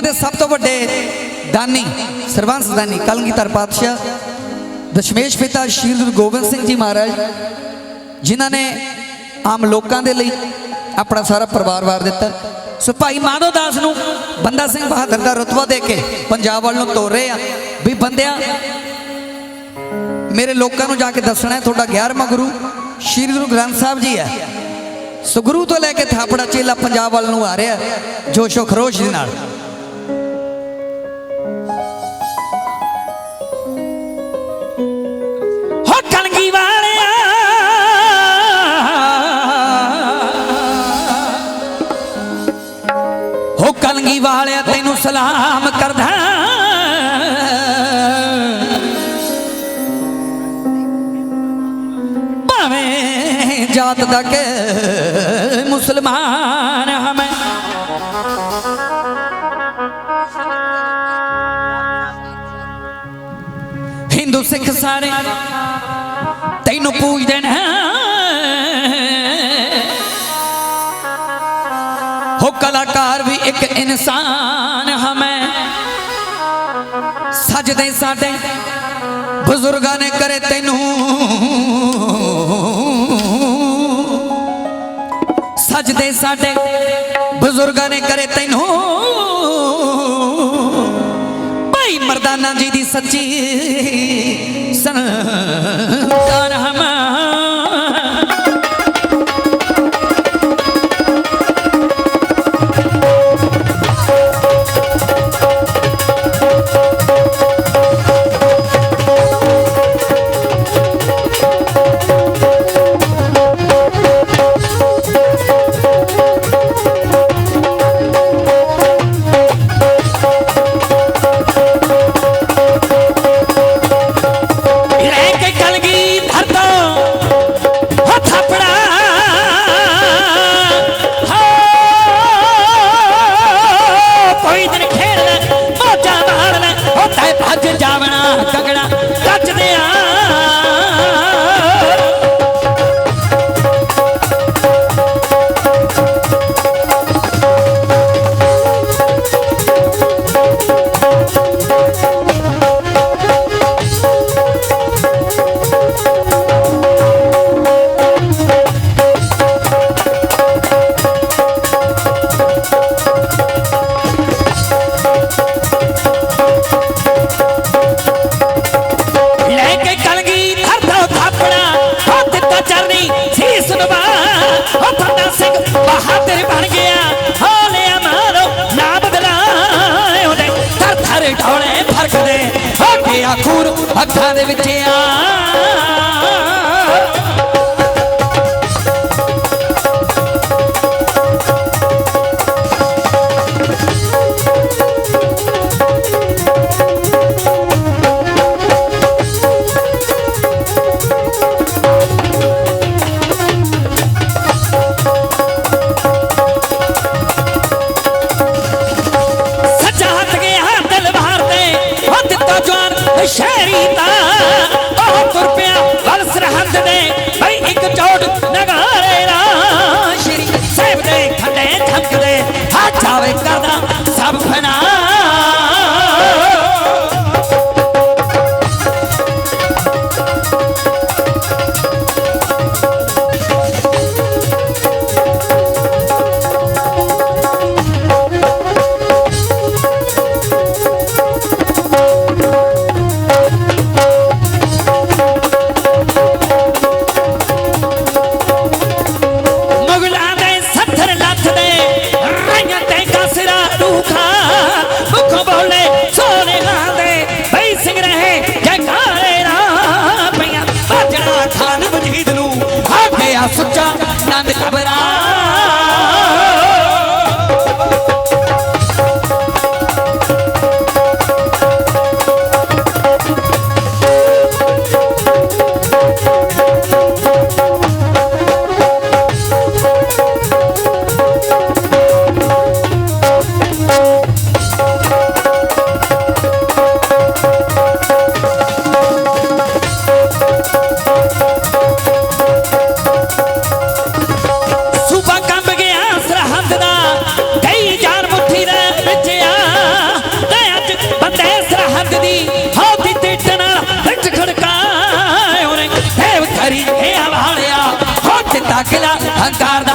ਦੁਨੀਆ ਦੇ ਸਭ ਤੋਂ ਵੱਡੇ ਦਾਨੀ ਸਰਬੰਸ ਦਾਨੀ ਕਲਗੀਧਰ ਪਾਤਸ਼ਾਹ ਦਸ਼ਮੇਸ਼ ਪਿਤਾ ਸ਼੍ਰੀ ਗੁਰੂ ਗੋਬਿੰਦ ਸਿੰਘ ਜੀ ਮਹਾਰਾਜ, ਜਿਨ੍ਹਾਂ ਨੇ ਆਮ ਲੋਕਾਂ ਦੇ ਲਈ ਆਪਣਾ ਸਾਰਾ ਪਰਿਵਾਰ ਵਾਰ ਦਿੱਤਾ। ਸੋ ਭਾਈ ਮਾਧੋ ਦਾਸ ਨੂੰ ਬੰਦਾ ਸਿੰਘ ਬਹਾਦਰ ਦਾ ਰਤਬਾ ਦੇ ਕੇ ਪੰਜਾਬ ਵੱਲ ਨੂੰ ਤੋਰ ਰਹੇ ਆ, ਵੀ ਬੰਦਿਆ, ਮੇਰੇ ਲੋਕਾਂ ਨੂੰ ਜਾ ਕੇ ਦੱਸਣਾ ਹੈ, ਤੁਹਾਡਾ 11ਵਾਂ ਗੁਰੂ ਸ਼੍ਰੀ ਗੁਰੂ ਗ੍ਰੰਥ ਸਾਹਿਬ ਜੀ ਹੈ। ਸੋ ਗੁਰੂ ਤੋਂ ਲੈ ਕੇ ਥਾਪੜਾ ਚੇਲਾ ਪੰਜਾਬ ਵੱਲ ਨੂੰ ਆ ਰਿਹਾ ਜੋਸ਼ੋ ਖਰੋਸ਼ ਦੇ ਨਾਲ। ਸਲਾਮ ਕਰਦਾ ਭਾਵੇਂ ਜਾਤ ਦਾ ਕੇ ਮੁਸਲਮਾਨ ਹਮੇ। ਹਿੰਦੂ ਸਿੱਖ ਸਾਰੇ ਤੈਨੂੰ ਪੂਜਦੇ ਨੇ। ਹੋ ਕਲਾਕਾਰ ਵੀ ਇੱਕ ਇਨਸਾਨ ਹਮੇ ਸਜਦੇ ਸਾਡੇ ਬਜ਼ੁਰਗਾਂ ਨੇ ਕਰੇ ਤੈਨੂੰ ਸਜਦੇ ਸਾਡੇ ਬਜ਼ੁਰਗਾਂ ਨੇ ਕਰੇ ਤੈਨੂੰ ਭਾਈ ਮਰਦਾਨਾ ਜੀ ਦੀ ਸੱਚੀ ਸੰਤਾਨ ਹਮਾ ਹੋ ਗਿਆ ਅੱਖਾਂ ਦੇ ਵਿੱਚ ਆ। ਜਵਾਨ ਸ਼ਹਿਰੀ ਉਹ ਤੁਰ ਪਿਆ ਵੱਲ ਸਰਹੰਦ ਦੇ ਬਈ ਇੱਕ ਚੋਟ ਨਗਾਰੇ ਦਾ ਸ਼੍ਰੀ ਸਾਹਿਬ ਦੇ ਖੰਡੇ ਥੰਕਦੇ ਹੱਥ ਆਵੇ ਕਰਦਾ ਸੁੱਚਾ ਨੰਦ ਕਬਰਾਂ ਕਰੀ ਗਿਆ ਵਾਲਿਆ ਹੋ ਦਿੱਤਾ ਕਿਲਾ ਹੰਕਾਰ ਦਾ